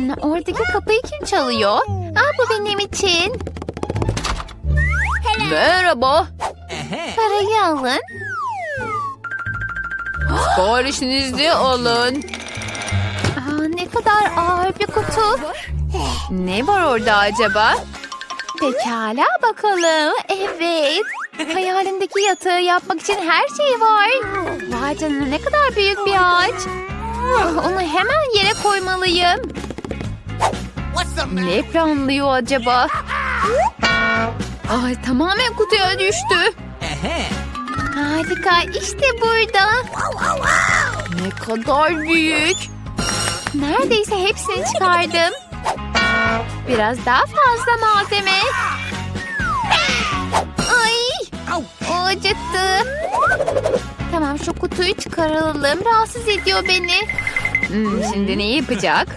Hmm, oradaki kapıyı kim çalıyor? Aa, bu benim için. Merhaba. Parayı alın. Siparişinizi alın. Aa, ne kadar ağır bir kutu. Ne var orada acaba? Pekala bakalım. Evet. Hayalimdeki yatağı yapmak için her şey var. Vay canına ne kadar büyük bir ağaç. Onu hemen yere koymalıyım. Ne planlıyor acaba? Ay tamamen kutuya düştü. Harika işte burada. Ne kadar büyük. Neredeyse hepsini çıkardım. Biraz daha fazla malzeme. Ay! O acıttı. Tamam şu kutuyu çıkaralım. Rahatsız ediyor beni. Hmm, şimdi ne yapacak?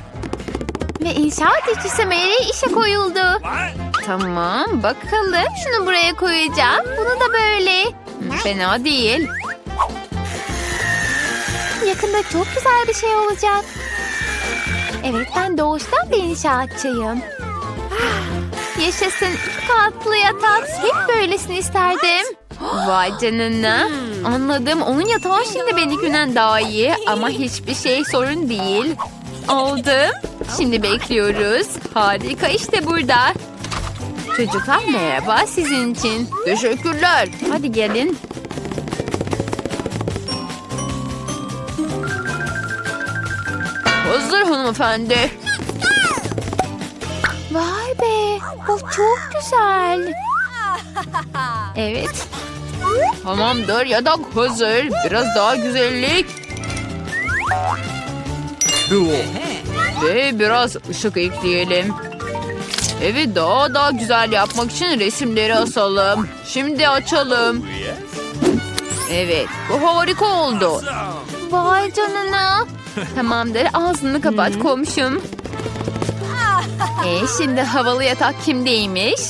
Ve inşaat işçisi Mary işe koyuldu. Tamam bakalım. Şunu buraya koyacağım. Bunu da böyle. Hmm, Fena değil. Yakında çok güzel bir şey olacak. Evet ben doğuştan bir inşaatçıyım. Yaşasın iki katlı yatak. Hep böylesini isterdim. Vay canına. Anladım. Onun yatağı şimdi benimkinden daha iyi. Ama hiçbir şey sorun değil. Aldım. Şimdi bekliyoruz. Harika işte burada. Çocuklar merhaba sizin için. Teşekkürler. Hadi gelin. Hazır hanımefendi. Vay be bu çok güzel. Evet. Tamamdır yatak hazır. Biraz daha güzellik. Ve biraz ışık ekleyelim. Evi daha daha güzel yapmak için resimleri asalım. Şimdi açalım. Evet bu harika oldu. Vay canına. Tamamdır ağzını kapat komşum. E şimdi havalı yatak kimdeymiş?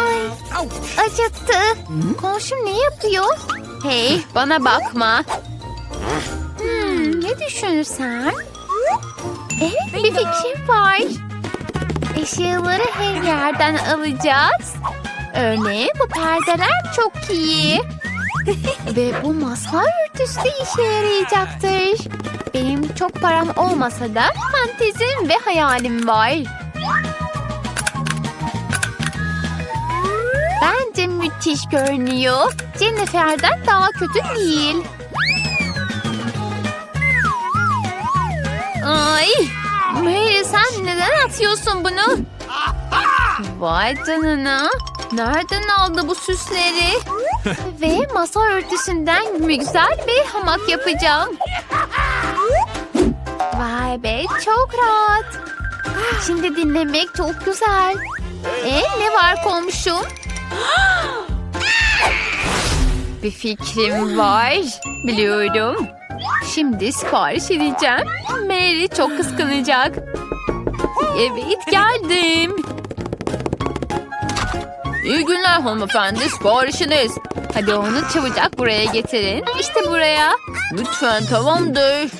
Ay acıttı. Komşum ne yapıyor? Hey bana bakma. Ne düşünürsem? Evet bir fikrim var. Eşyaları her yerden alacağız. Örneğin bu perdeler çok iyi. Ve bu masa örtüsü de işe yarayacaktır. Benim çok param olmasa da fantezim ve hayalim var. Bence müthiş görünüyor. Jennifer'den daha kötü değil. Ay! Mary sen neden atıyorsun bunu? Vay canına. Nereden aldı bu süsleri? Ve masa örtüsünden güzel bir hamak yapacağım. Vay be çok rahat. Şimdi dinlemek çok güzel. E ne var komşum? Bir fikrim var. Biliyorum. Şimdi sipariş edeceğim. Mary çok kıskanacak. Evet geldim. İyi günler hanımefendi siparişiniz. Hadi onu çabucak buraya getirin. İşte buraya. Lütfen tamamdır.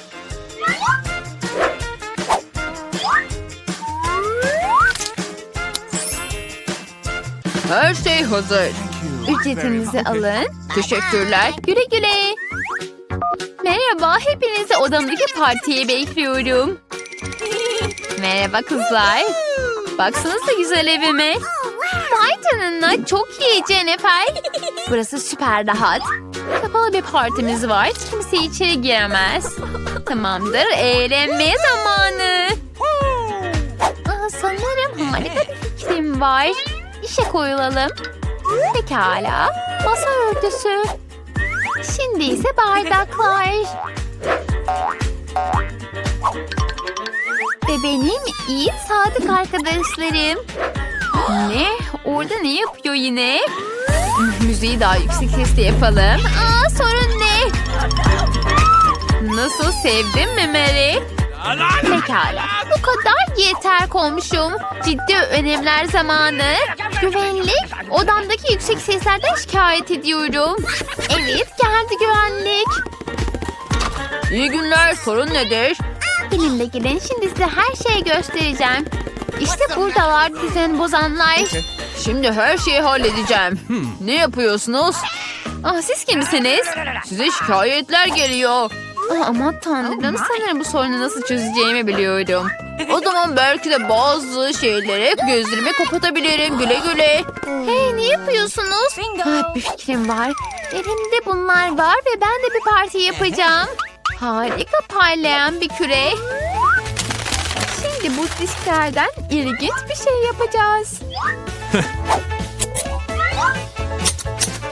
Her şey hazır. Ücretinizi alın. Teşekkürler. Güle güle. Merhaba, hepinizi odamdaki partiye bekliyorum. Merhaba kızlar. Baksanıza güzel evime. Vay canına çok iyi Jennifer. Burası süper rahat. Kapalı bir partimiz var. Kimse içeri giremez. Tamamdır, eğlenme zamanı. Aa, sanırım harika bir fikrim var. İşe koyulalım. Pekala. Masa örtüsü. Şimdi ise bardaklar. Ve benim iyi sadık arkadaşlarım. Ne? Orada ne yapıyor yine? Müziği daha yüksek sesle yapalım. Aa sorun ne? Nasıl sevdin mi Mary? Pekala. Bu kadar yeter komşum. Ciddi önemler zamanı. Güvenlik. Odamdaki yüksek seslerden şikayet ediyorum. Evet geldi güvenlik. İyi günler. Sorun nedir? Benimle gelin şimdi size her şeyi göstereceğim. İşte buradalar düzen bozanlar. Şimdi her şeyi halledeceğim. Ne yapıyorsunuz? Ah, siz kimsiniz? Size şikayetler geliyor. Ah, aman tanrım sanırım bu sorunu nasıl çözeceğimi biliyorum. O zaman belki de bazı şeylere gözlerimi kapatabilirim. Güle güle. Hey ne yapıyorsunuz? Ha, bir fikrim var. Elimde bunlar var ve ben de bir parti yapacağım. Harika parlayan bir küre. Şimdi bu disklerden ilginç bir şey yapacağız.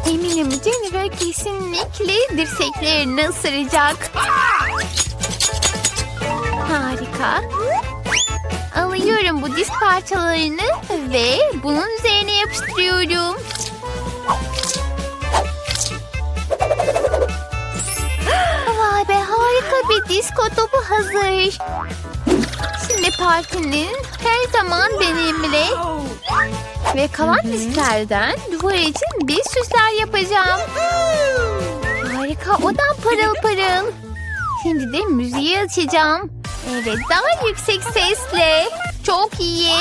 Eminim Jennifer kesinlikle dirseklerini ısıracak. Harika. Alıyorum bu disk parçalarını ve bunun üzerine yapıştırıyorum. Vay be harika bir disko topu hazır. Şimdi partinin her zaman benimle. Ve kalan disklerden duvar için bir süsler yapacağım. Harika odam parıl parıl. Şimdi de müziği açacağım. Evet daha yüksek sesle. Çok iyi.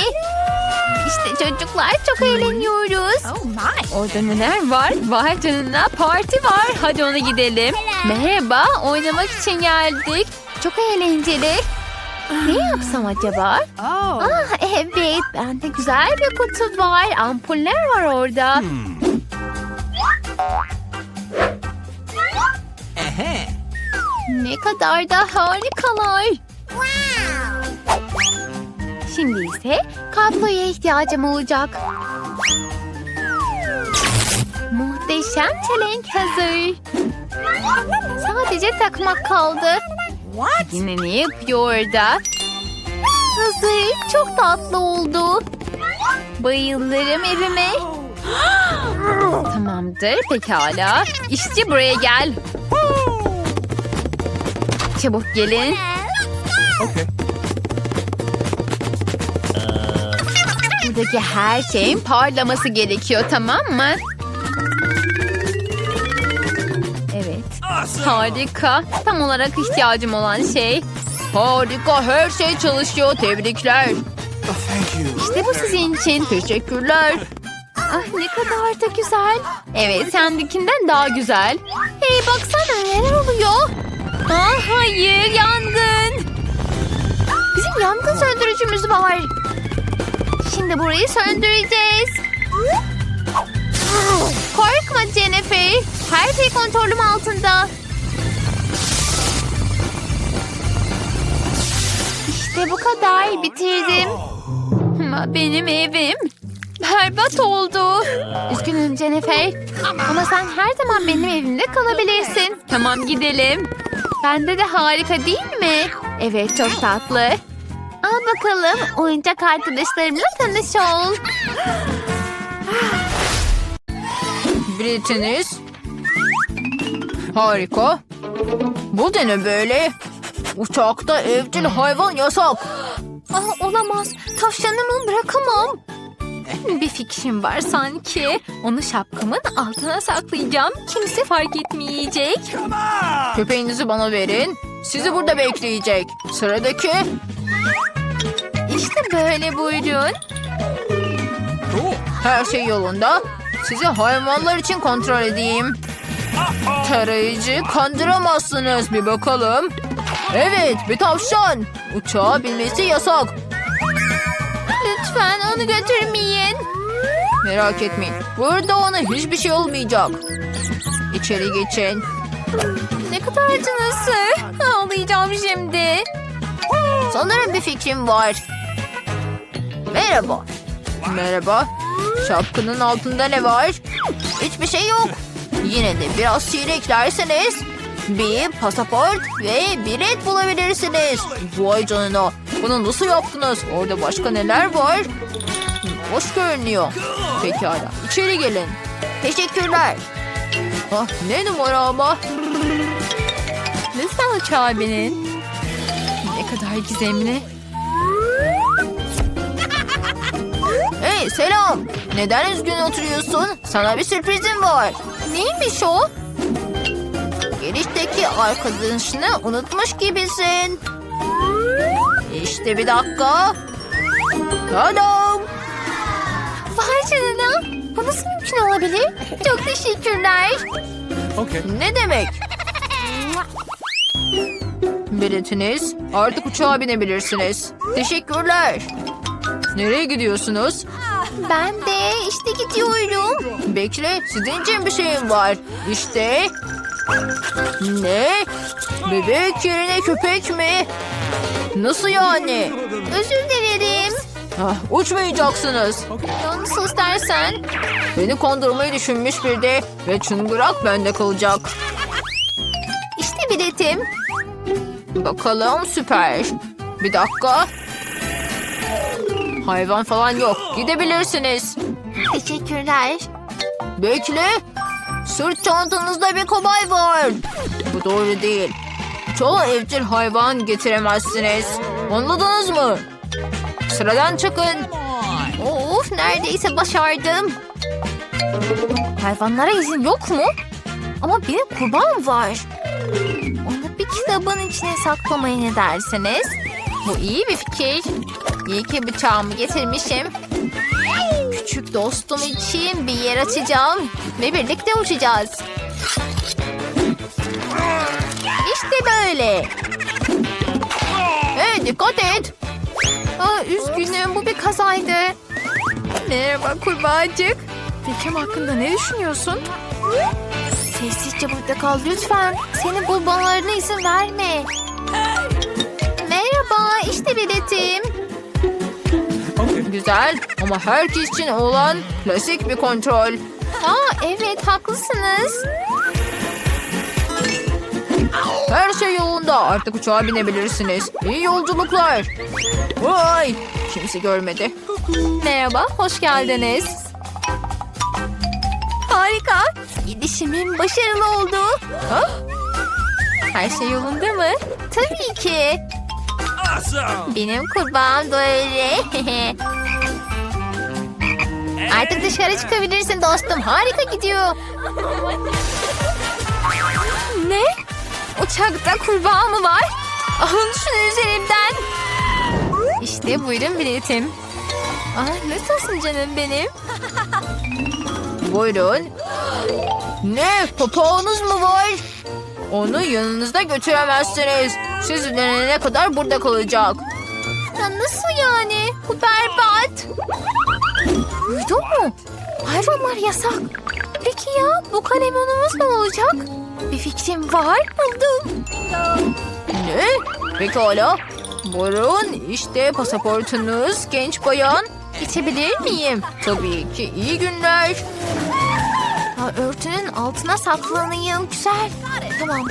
İşte çocuklar çok eğleniyoruz. Orada neler var? Vay canına parti var. Hadi ona gidelim. Merhaba. Oynamak için geldik. Çok eğlenceli. Ne yapsam acaba? Ah evet bende güzel bir kutu var. Ampuller var orada. Ne kadar da harikalar. Şimdi ise kabloya ihtiyacım olacak. Muhteşem çelenk hazır. Sadece takmak kaldı. Yine ne yapıyor orada? Hazır. Çok tatlı oldu. Bayılırım evime. Tamamdır pekala. İşçi buraya gel. Çabuk gelin. Buradaki her şeyin parlaması gerekiyor tamam mı? Harika. Tam olarak ihtiyacım olan şey. Harika her şey çalışıyor. Tebrikler. İşte bu sizin için. Teşekkürler. Ah ne kadar da güzel. Evet sendekinden daha güzel. Hey baksana neler oluyor. Ah hayır yangın. Bizim yangın söndürücümüz var. Şimdi burayı söndüreceğiz. Korkma Jennifer. Her şey kontrolüm altında. İşte bu kadar. Bitirdim. Ama benim evim berbat oldu. Üzgünüm Jennifer. Ama sen her zaman benim evimde kalabilirsin. Tamam gidelim. Bende de harika değil mi? Evet çok tatlı. Al bakalım oyuncak arkadaşlarımla tanış ol. Britiniz. Harika. Bu da ne böyle? Uçakta evcil hayvan yasak. Ah olamaz. Tavşanımı bırakamam. Bir fikrim var sanki. Onu şapkamın altına saklayacağım. Kimse fark etmeyecek. Köpeğinizi bana verin. Sizi burada bekleyecek. Sıradaki. İşte böyle buyurun. Her şey yolunda. Sizi hayvanlar için kontrol edeyim. Tarayıcı kandıramazsınız. Bir bakalım. Evet bir tavşan. Uçağa binmesi yasak. Lütfen onu götürmeyin. Merak etmeyin. Burada ona hiçbir şey olmayacak. İçeri geçin. Ne kadar acınası. Ağlayacağım şimdi. Sanırım bir fikrim var. Merhaba. Merhaba. Şapkanın altında ne var? Hiçbir şey yok. Yine de biraz şiir eklerseniz bir pasaport ve bilet bulabilirsiniz. Vay canına. Bunu nasıl yaptınız? Orada başka neler var? Hoş görünüyor. Pekala. İçeri gelin. Teşekkürler. Ah, ne numara ama? Lütfen uçağa binin. Ne kadar gizemli. Hey selam. Neden üzgün oturuyorsun? Sana bir sürprizim var. Neymiş o? Girişteki arkadaşını unutmuş gibisin. İşte bir dakika. Tadam. Vay canına. Bu nasıl mümkün olabilir? Çok teşekkürler. Okay. Ne demek? Biletiniz. Artık uçağa binebilirsiniz. Teşekkürler. Nereye gidiyorsunuz? Ben de işte gidiyorum. Bekle, sizin için bir şeyim var. İşte. Ne? Bebek yerine köpek mi? Nasıl yani? Özür dilerim. Ah, uçmayacaksınız. Ya Nasıl istersen. Beni kandırmayı düşünmüş bir de ve çıngırak bende kalacak. İşte biletim. Bakalım süper. Bir dakika. Hayvan falan yok. Gidebilirsiniz. Teşekkürler. Bekle. Sırt çantanızda bir kobay var. Bu doğru değil. Çoğu evcil hayvan getiremezsiniz. Anladınız mı? Sıradan çıkın. Of neredeyse başardım. Hayvanlara izin yok mu? Ama benim kurban var. Onu bir kitabın içine saklamayı ne dersiniz? Bu iyi bir fikir. İyi ki bıçağımı getirmişim. Küçük dostum için bir yer açacağım ve birlikte uçacağız. İşte böyle. Hey dikkat et. Aa, üzgünüm bu bir kazaydı. Merhaba kurbağacık. Fikrim hakkında ne düşünüyorsun? Sessizce burada kal lütfen. Senin bulmalarına izin verme. Merhaba, işte biletim. Güzel ama herkes için olan klasik bir kontrol. Aa, evet haklısınız. Her şey yolunda. Artık uçağa binebilirsiniz. İyi yolculuklar. Vay! Kimse görmedi. Merhaba, hoş geldiniz. Harika. Gidişimin başarılı oldu. Ha? Her şey yolunda mı? Tabii ki. Awesome. Benim kurbağam böyle. Artık dışarı çıkabilirsin dostum. Harika gidiyor. Ne? Uçakta kurbağa mı var? Alın şunu üzerimden. İşte buyurun biletim. Ah, nasılsın canım benim? Buyurun. Ne? Papağanız mı var? Onu yanınızda götüremezsiniz. Siz dönene kadar burada kalacak. Ya nasıl yani? Bu berbat. Duydun mu? Hayvanlar yasak. Peki ya bu kalemonumuz ne olacak? Bir fikrim var buldum. Ne? Pekala. Buyurun işte pasaportunuz genç bayan. Geçebilir miyim? Tabii ki iyi günler. Ha, örtünün altına saklanayım. Güzel. Tamam.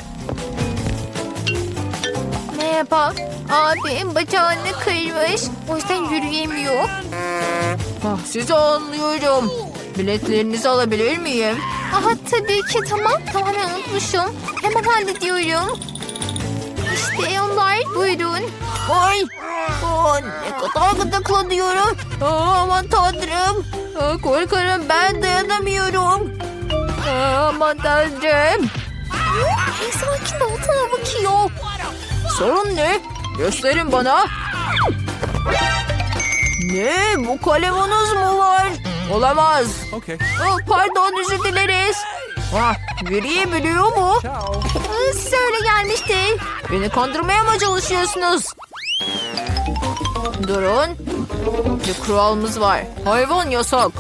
Merhaba. Abim bacağını kırmış. O yüzden yürüyemiyor. Ah, sizi anlıyorum. Biletlerinizi alabilir miyim? Aha tabii ki tamam. Tamamen unutmuşum. Hemen hallediyorum. İşte onlar. Buyurun. Ay! Aa, ne kadar gıdıklanıyorum. Aa, aman tanrım. Aa, korkarım ben dayanamıyorum. Aa, aman tanrım. Hey, sakin ol. Bakıyor. Sorun ne? Gösterin bana. Ne? Bu kalemonuz mu var? Olamaz. Okay. Aa, pardon özür dileriz. Ah, yürüyebiliyor mu? Size öyle gelmişti. Beni kandırmaya mı çalışıyorsunuz? Durun. Bir kuralımız var. Hayvan yasak.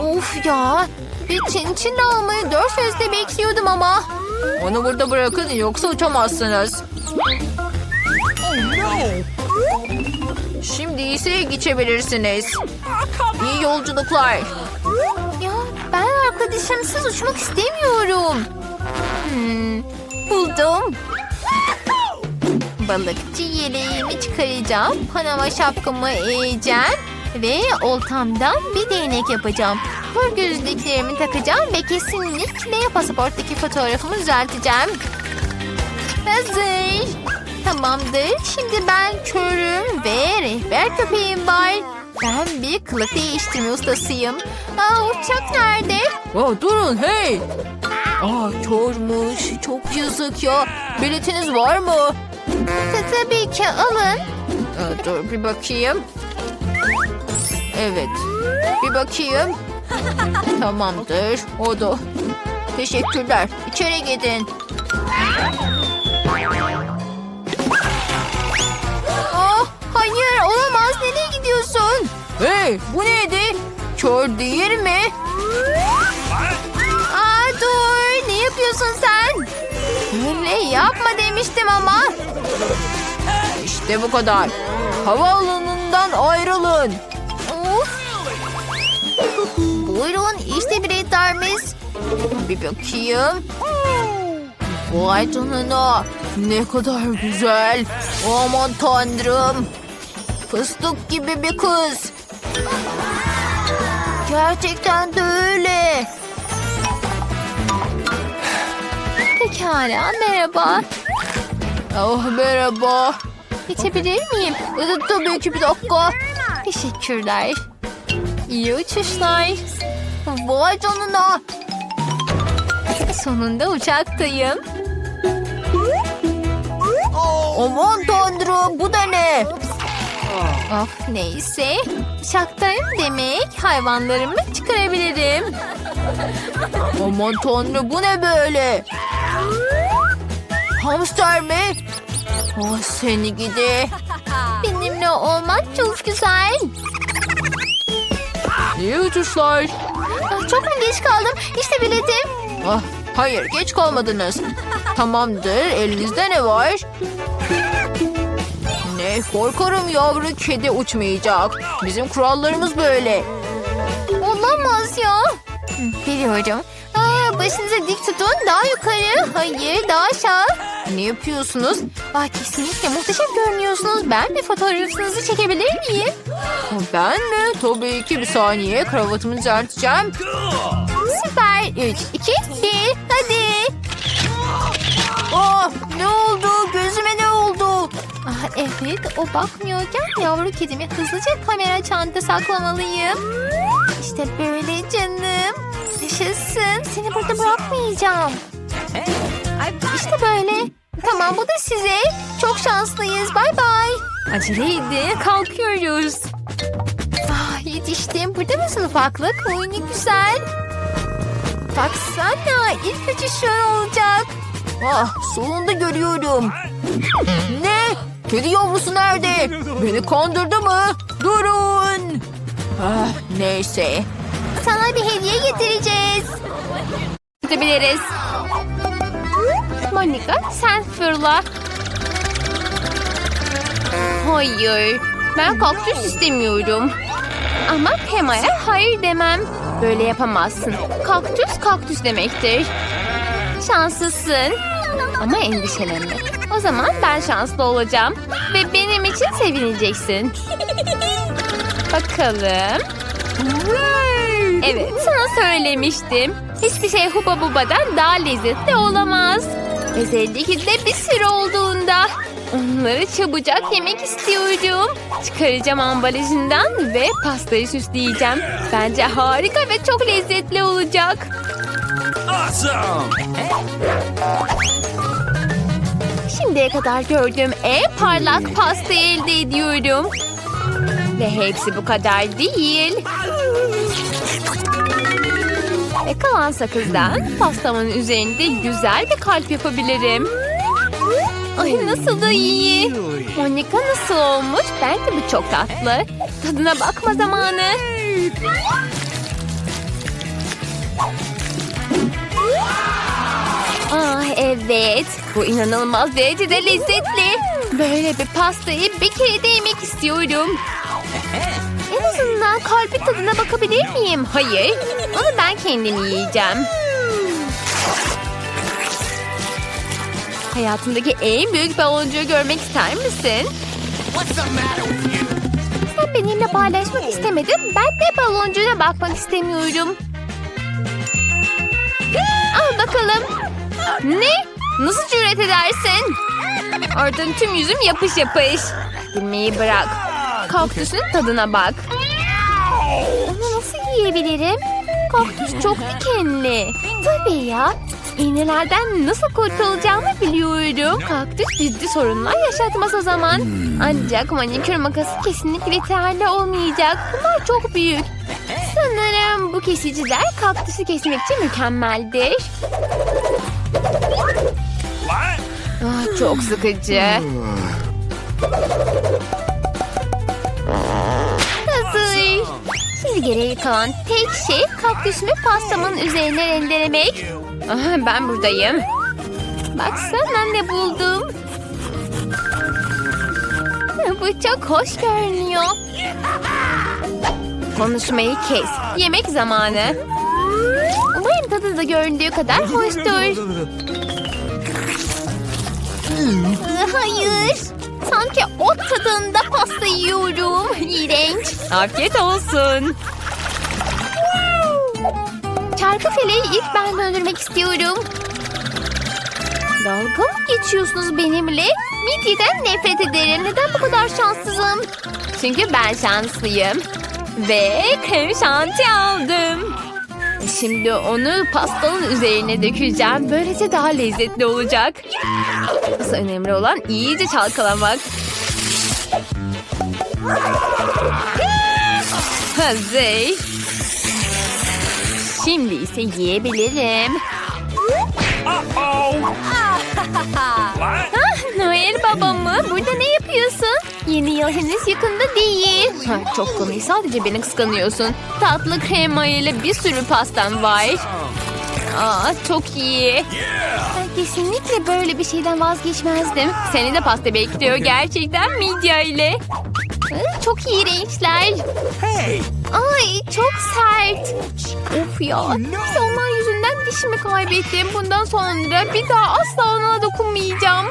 Of ya. Bir çin çin almayı dört sözle bekliyordum ama. Onu burada bırakın yoksa uçamazsınız. Şimdi geçebilirsiniz. İyi yolculuklar. Ya ben arkadaşımsız uçmak istemiyorum. Hmm, buldum. Balıkçı yeleğimi çıkaracağım. Panama şapkamı eğeceğim. Ve oltamdan bir değnek yapacağım. Kör gözlüklerimi takacağım ve kesinlikle pasaporttaki fotoğrafımı düzelteceğim. Hazır. Tamamdır. Şimdi ben körüm ve rehber köpeğim var. Ben bir kılık değiştirme ustasıyım. Aa, uçak nerede? Oh, durun hey. Aa körmüş. Çok yazık ya. Biletiniz var mı? Ta- Tabii ki alın. Aa, dur bir bakayım. Evet. Bir bakayım. Tamamdır. O da. Teşekkürler. İçeri gidin. Olamaz. Nereye gidiyorsun? Hey bu neydi? Kör değil mi? Aa dur. Ne yapıyorsun sen? Öyle yapma demiştim ama. İşte bu kadar. Havaalanından ayrılın. Of. Buyurun işte biletlerimiz. Bir bakayım. Vay canına. Ne kadar güzel. Aman tanrım. Fıstık gibi bir kız. Gerçekten de öyle. Pekala merhaba. Oh merhaba. Geçebilir miyim? Tabii ki bir dakika. Teşekkürler. İyi uçuşlar. Vay canına. Sonunda uçaktayım. Aman tanrım bu da ne? Of neyse. Uçaktayım demek hayvanlarımı çıkarabilirim. Aman tanrım bu ne böyle? Hamster mi? Oh seni gidi. Benimle olmak çok güzel. İyi uçuşlar. Ah, Çok mu geç kaldım? İşte biletim. Ah, hayır geç kalmadınız. Tamamdır elinizde ne var? Ne korkarım yavru kedi uçmayacak. Bizim kurallarımız böyle. Olamaz ya. Biliyorum. Aa, başınızı dik tutun. Daha yukarı. Hayır daha aşağı. Ne yapıyorsunuz? Aa, kesinlikle muhteşem görünüyorsunuz. Ben bir fotoğrafınızı çekebilir miyim? Ben mi? Tabii ki bir saniye kravatımı düzelteceğim. Süper. 3, 2, 1. Hadi. Ah ne oldu? Gözüme ne? Ah, evet o bakmıyorken yavru kedimi hızlıca kamera çanta saklamalıyım. İşte böyle canım. Yaşasın. Seni burada bırakmayacağım. İşte böyle. Tamam bu da size. Çok şanslıyız. Bay bay. Aceleydi. Kalkıyoruz. Ah, yetiştim. Burada mısın ufaklık? Oy ne güzel. Baksana ilk uçuşun olacak. Ah sonunda görüyorum. Ne? Kedi yavrusu nerede? Beni kandırdı mı? Durun. Ah, neyse. Sana bir hediye getireceğiz. Gidebiliriz. Monika sen fırla. Hayır. Ben kaktüs istemiyorum. Ama Pema'ya hayır demem. Böyle yapamazsın. Kaktüs kaktüs demektir. Şanslısın. Ama endişelenme. O zaman ben şanslı olacağım. Ve benim için sevineceksin. Bakalım. Evet sana söylemiştim. Hiçbir şey Huba Buba'dan daha lezzetli olamaz. Özellikle de bir sürü olduğunda. Onları çabucak yemek istiyorum. Çıkaracağım ambalajından ve pastayı süsleyeceğim. Bence harika ve çok lezzetli olacak. Awesome! Şimdiye kadar gördüğüm en parlak pastayı elde ediyorum. Ve hepsi bu kadar değil. Ve kalan sakızdan pastamın üzerinde güzel bir kalp yapabilirim. Ay nasıl da iyi. Monika nasıl olmuş? Bence bu çok tatlı. Tadına bakma zamanı. Ah evet. Bu inanılmaz derecede lezzetli. Böyle bir pastayı bir kere de yemek istiyorum. En azından kalbin tadına bakabilir miyim? Hayır. Onu ben kendim yiyeceğim. Hayatındaki en büyük baloncuğu görmek ister misin? Sen benimle paylaşmak istemedin. Ben de baloncuğuna bakmak istemiyorum. Al bakalım. Ne? Nasıl cüret edersin? Artık tüm yüzüm yapış yapış. Gülmeyi bırak. Kaktüsün tadına bak. Onu nasıl yiyebilirim? Kaktüs çok dikenli. Tabii ya. İğnelerden nasıl kurtulacağımı biliyorum. Kaktüs ciddi sorunlar yaşatmaz o zaman. Ancak manikür makası kesinlikle yeterli olmayacak. Bunlar çok büyük. Sanırım bu kesiciler kaktüsü kesmek için mükemmeldir. Çok sıkıcı. Hazır. Şimdi geriye kalan tek şey kaktüsümü pastamın üzerine rendelemek. Ah, ben buradayım. Baksana ne buldum. Bu çok hoş görünüyor. Konuşmayı kes. Yemek zamanı. Umarım tadı da göründüğü kadar hoştur. Hayır. Sanki ot tadında pasta yiyorum. İğrenç. Afiyet olsun. Çarkı feleği ilk ben döndürmek istiyorum. Dalga mı geçiyorsunuz benimle? Midyeden nefret ederim. Neden bu kadar şanssızım? Çünkü ben şanslıyım. Ve krem şanti aldım. Şimdi onu pastanın üzerine dökeceğim. Böylece daha lezzetli olacak. Asıl önemli olan iyice çalkalamak. Hazır. Şimdi ise yiyebilirim. Uh-oh. What? Noel baba mı? Burada ne yapıyorsun? Yeni yıl henüz yakında değil. Ha, çok komik. Sadece beni kıskanıyorsun. Tatlı krema ile bir sürü pastam var. Aa, çok iyi. Ben kesinlikle böyle bir şeyden vazgeçmezdim. Seni de pasta bekliyor gerçekten midye ile. Çok iğrençler. Hey. Ay çok sert. Of ya. İşte onlar yüzünden dişimi kaybettim. Bundan sonra bir daha asla ona dokunmayacağım.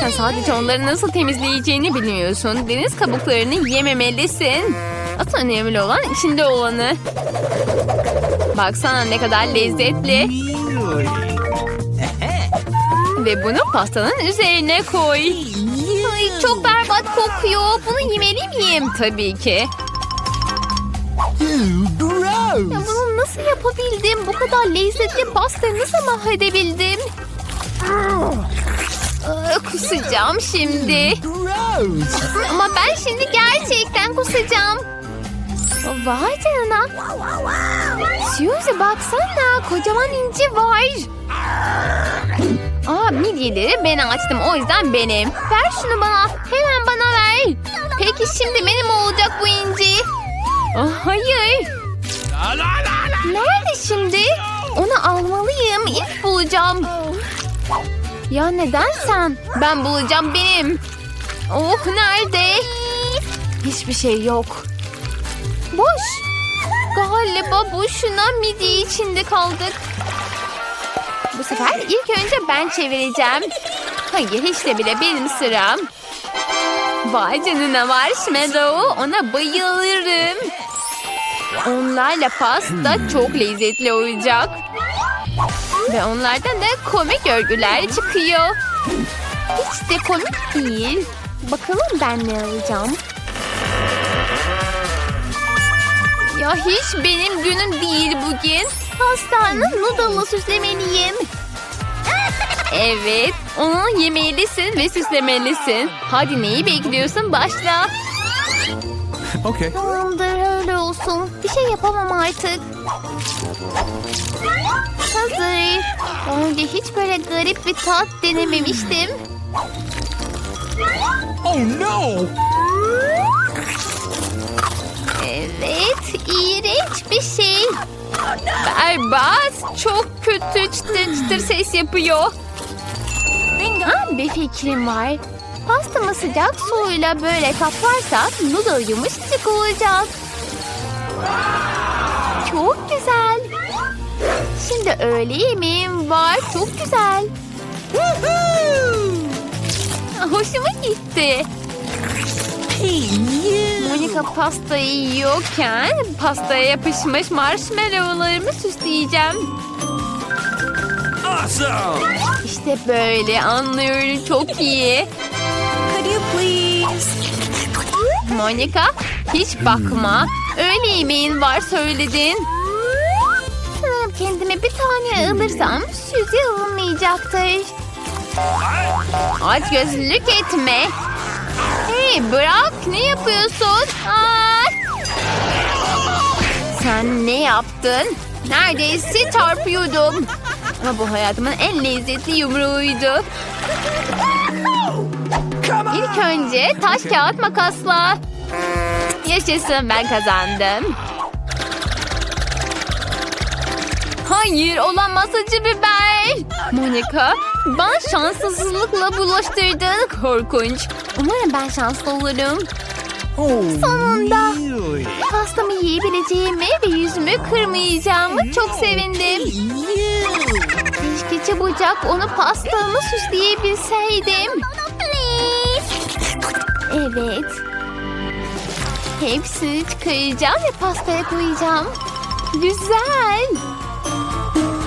Sen sadece onları nasıl temizleyeceğini bilmiyorsun. Deniz kabuklarını yememelisin. Asıl önemli olan içinde olanı. Baksana ne kadar lezzetli. Ve bunu pastanın üzerine koy. Ay çok berbat kokuyor. Bunu yemeli miyim? Tabii ki. Ya bunu nasıl yapabildim? Bu kadar lezzetli pastayı nasıl mahvedebildim? Kusacağım şimdi. Ama ben şimdi gerçekten kusacağım. Vay canına. Suzy baksana kocaman inci var. Aa midyeleri ben açtım o yüzden benim. Ver şunu bana. Hemen bana ver. Peki şimdi benim olacak bu inci. Aa, hayır. Nerede şimdi? Onu almalıyım. İlk bulacağım. Ya neden sen? Ben bulacağım benim. Oh nerede? Hiçbir şey yok. Boş. Galiba boşuna midye içinde kaldık. Sefer ilk önce ben çevireceğim. Hayır hiç de bile benim sıram. Vay canına marshmallow. Ona bayılırım. Onlarla pasta çok lezzetli olacak. Ve onlardan da komik örgüler çıkıyor. Hiç de komik değil. Bakalım ben ne alacağım. Ya hiç benim günüm değil bugün. Pastanın noodle'la süslemeliyim. Evet, onu yemelisin ve süslemelisin. Hadi neyi bekliyorsun? Başla. Okay. Tamamdır öyle olsun. Bir şey yapamam artık. Hazır. Daha önce hiç böyle garip bir tat denememiştim. Oh no. Evet, iğrenç bir şey. Berbat, çok kötü çıtır çıtır ses yapıyor. Bir fikrim var. Pastamı sıcak suyla böyle kaplarsak noodle yumuşacık olacak. Çok güzel. Şimdi öğle yemeğim var. Çok güzel. Hoşuma gitti. Monika pastayı yiyorken pastaya yapışmış marshmallowlarımı süsleyeceğim. Awesome. İşte böyle anlıyorum çok iyi. Monika hiç bakma. Öğle yemeğin var söyledin. Ha, kendime bir tane alırsam Suzy alınmayacaktır. Aç gözlülük etme. Hey bırak ne yapıyorsun? Aa! Sen ne yaptın? Neredeyse çarpıyordum. Ama bu hayatımın en lezzetli yumruğuydu. İlk önce taş kağıt makasla. Yaşasın ben kazandım. Hayır olamaz acı biber. Monika bana şanssızlıkla bulaştırdın korkunç. Umarım ben şanslı olurum. Oh, Sonunda. really? Pastamı yiyebileceğimi ve yüzümü kırmayacağımı çok sevindim. Keşke çabucak onu pastamı süsleyebilseydim. Evet. Hepsini çıkaracağım ve pastaya koyacağım. Güzel.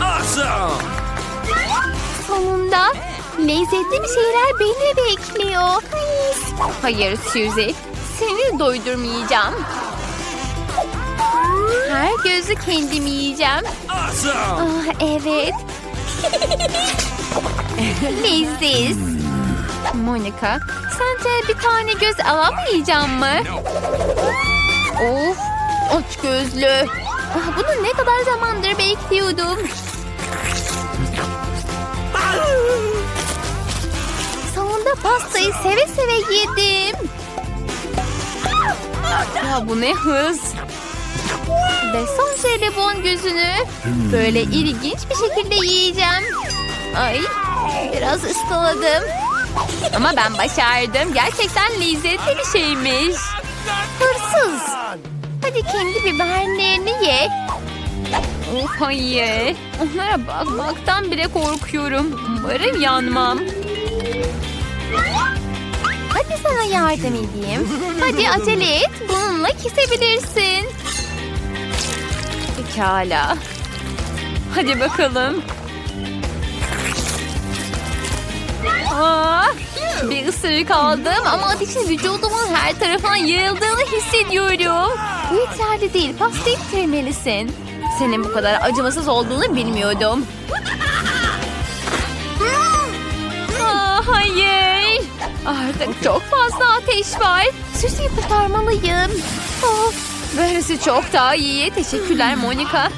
Awesome! Sonunda lezzetli bir şeyler beni bekliyor. Hayır Suzy seni doydurmayacağım. Her gözü kendim yiyeceğim. Awesome! Ah evet. Leziz. Monika sence bir tane göz alamayacağım mı? Of aç gözlü. Ah, bunu ne kadar zamandır bekliyordum. Sonunda pastayı seve seve yedim. Ya bu ne hız. Ve son jelibon gözünü böyle ilginç bir şekilde yiyeceğim. Ay biraz ıskaladım. Ama ben başardım. Gerçekten lezzetli bir şeymiş. Hırsız. Hadi kendi biberlerini ye. Of hayır. Onlara bakmaktan bile korkuyorum. Umarım yanmam. Hadi sana yardım edeyim. Hadi acele et. Bununla kesebilirsin. Pekala. Hadi bakalım. Aa, bir ısırık aldım ama ateşin vücudumun her tarafına yayıldığını hissediyorum. Bu yeterli değil. Pastayı bitirmelisin. Senin bu kadar acımasız olduğunu bilmiyordum. Aa, hayır. Artık çok fazla ateş var. Susi'yi kurtarmalıyım. Of, böylesi çok daha iyi. Teşekkürler Monika.